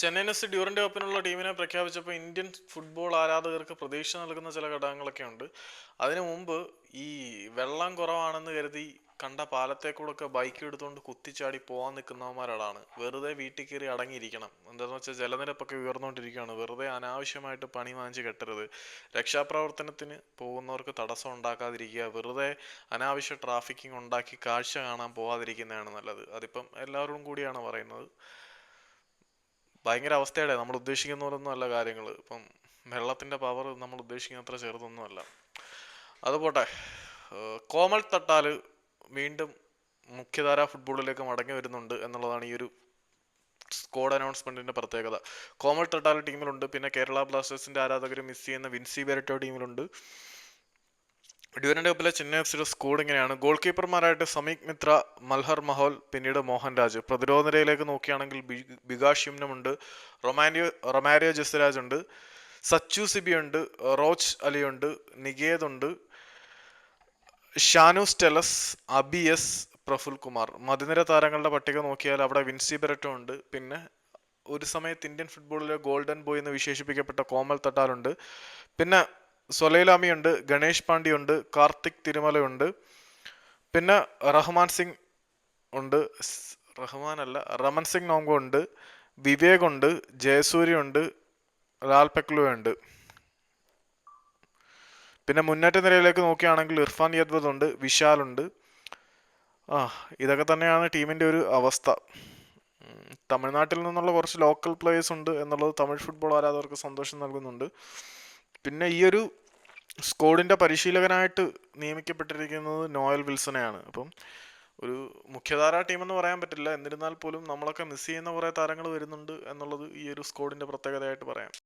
Chennaiyin F C കപ്പിനുള്ള ടീമിനെ പ്രഖ്യാപിച്ചപ്പോൾ Indian football ആരാധകർക്ക് പ്രതീക്ഷ നൽകുന്ന ചില ഘടകങ്ങളൊക്കെ ഉണ്ട്. അതിനു മുമ്പ് ഈ വെള്ളം കുറവാണെന്ന് കരുതി കണ്ട പാലത്തെ പാലത്തേക്കൂടൊക്കെ ബൈക്ക് എടുത്തുകൊണ്ട് കുത്തിച്ചാടി പോകാൻ നിൽക്കുന്നവന്മാരാണ് വെറുതെ വീട്ടിൽ കയറി അടങ്ങിയിരിക്കണം. എന്താണെന്ന് വെച്ചാൽ ജലനിരപ്പൊക്കെ ഉയർന്നുകൊണ്ടിരിക്കുകയാണ്. വെറുതെ അനാവശ്യമായിട്ട് പണി വാങ്ങിച്ച് കെട്ടരുത്. രക്ഷാപ്രവർത്തനത്തിന് പോകുന്നവർക്ക് തടസ്സം ഉണ്ടാക്കാതിരിക്കുക. വെറുതെ അനാവശ്യ ട്രാഫിക്കിംഗ് ഉണ്ടാക്കി കാഴ്ച കാണാൻ പോകാതിരിക്കുന്നതാണ് നല്ലത്. അതിപ്പം എല്ലാവരും കൂടിയാണ് പറയുന്നത്. ഭയങ്കര അവസ്ഥയുടെ. നമ്മൾ ഉദ്ദേശിക്കുന്ന പോലൊന്നും അല്ല കാര്യങ്ങൾ ഇപ്പം വെള്ളത്തിന്റെ പവർ നമ്മൾ ഉദ്ദേശിക്കുന്ന അത്ര ചെറുതൊന്നുമല്ല. അതുപോട്ടെ കോമൾ തട്ടാൽ വീണ്ടും മുഖ്യധാര ഫുട്ബോളിലേക്ക് മടങ്ങി വരുന്നുണ്ട് എന്നുള്ളതാണ് ഈ ഒരു സ്കോഡ് അനൗൺസ്മെന്റിന്റെ പ്രത്യേകത. കോമൾ തട്ടാൽ ടീമിലുണ്ട്. പിന്നെ കേരള ബ്ലാസ്റ്റേഴ്സിന്റെ ആരാധകർ മിസ് ചെയ്യുന്ന വിൻസി ബെരറ്റോ ടീമിലുണ്ട്. ഡ്യൂറന്റ് കപ്പിലെ ചെന്നൈ എഫ് സിയുടെ സ്കോഡ് ഇങ്ങനെയാണ് ഗോൾ കീപ്പർമാരായിട്ട് സമീക് മിത്ര മൽഹർ മഹോൽ പിന്നീട് മോഹൻ രാജ്. പ്രതിരോധ നിരയിലേക്ക് നോക്കുകയാണെങ്കിൽ ബികാഷ് യുമ്നമുണ്ട് റൊമാനിയോ റൊമാരിയോ ജസ്രാജ് ഉണ്ട്. സച്ചു സിബി ഉണ്ട്. റോച്ച് അലിയുണ്ട് നികേത് ഉണ്ട്. ഷാനു സ്റ്റെലസ് അബി എസ് പ്രഫുൽ കുമാർ. മതിനിര താരങ്ങളുടെ പട്ടിക നോക്കിയാൽ അവിടെ വിൻസി ബെരറ്റോ ഉണ്ട്. പിന്നെ ഒരു സമയത്ത് ഇന്ത്യൻ ഫുട്ബോളിലെ ഗോൾഡൻ ബോയ് എന്ന് വിശേഷിപ്പിക്കപ്പെട്ട കോമൽ തട്ടാലുണ്ട് പിന്നെ സൊലൈലാമി ഉണ്ട് ഗണേഷ് പാണ്ഡ്യ ഉണ്ട് കാർത്തിക് തിരുമലയുണ്ട്. പിന്നെ റഹ്മാൻ സിംഗ് ഉണ്ട് റഹ്മാൻ അല്ല റമൻ സിംഗ് നോങ്കോ ഉണ്ട് വിവേക് ഉണ്ട് ജയസൂര്യ ഉണ്ട് ലാൽ പെക്ലു ഉണ്ട്. പിന്നെ മുന്നേറ്റ നിരയിലേക്ക് നോക്കുകയാണെങ്കിൽ ഇർഫാൻ യദ്വദ് ഉണ്ട് വിശാൽ ഉണ്ട്. ആ ഇതൊക്കെ തന്നെയാണ് ടീമിന്റെ ഒരു അവസ്ഥ. തമിഴ്നാട്ടിൽ നിന്നുള്ള കുറച്ച് ലോക്കൽ പ്ലേയേഴ്സ് ഉണ്ട് എന്നുള്ളത് തമിഴ് ഫുട്ബോൾ ആരാധകർക്ക് സന്തോഷം നൽകുന്നുണ്ട്. പിന്നെ ഈ ഒരു സ്കോഡിന്റെ പരിശീലകനായിട്ട് നിയമിക്കപ്പെട്ടിരിക്കുന്നത് നോയൽ വിൽസനെയാണ് അപ്പം ഒരു മുഖ്യധാരാ ടീമെന്ന് പറയാൻ പറ്റില്ല. എന്നിരുന്നാൽ പോലും നമ്മളൊക്കെ മിസ് ചെയ്യുന്ന കുറേ താരങ്ങൾ വരുന്നുണ്ട് എന്നുള്ളത് ഈ ഒരു സ്കോഡിന്റെ പ്രത്യേകതയായിട്ട് പറയാം.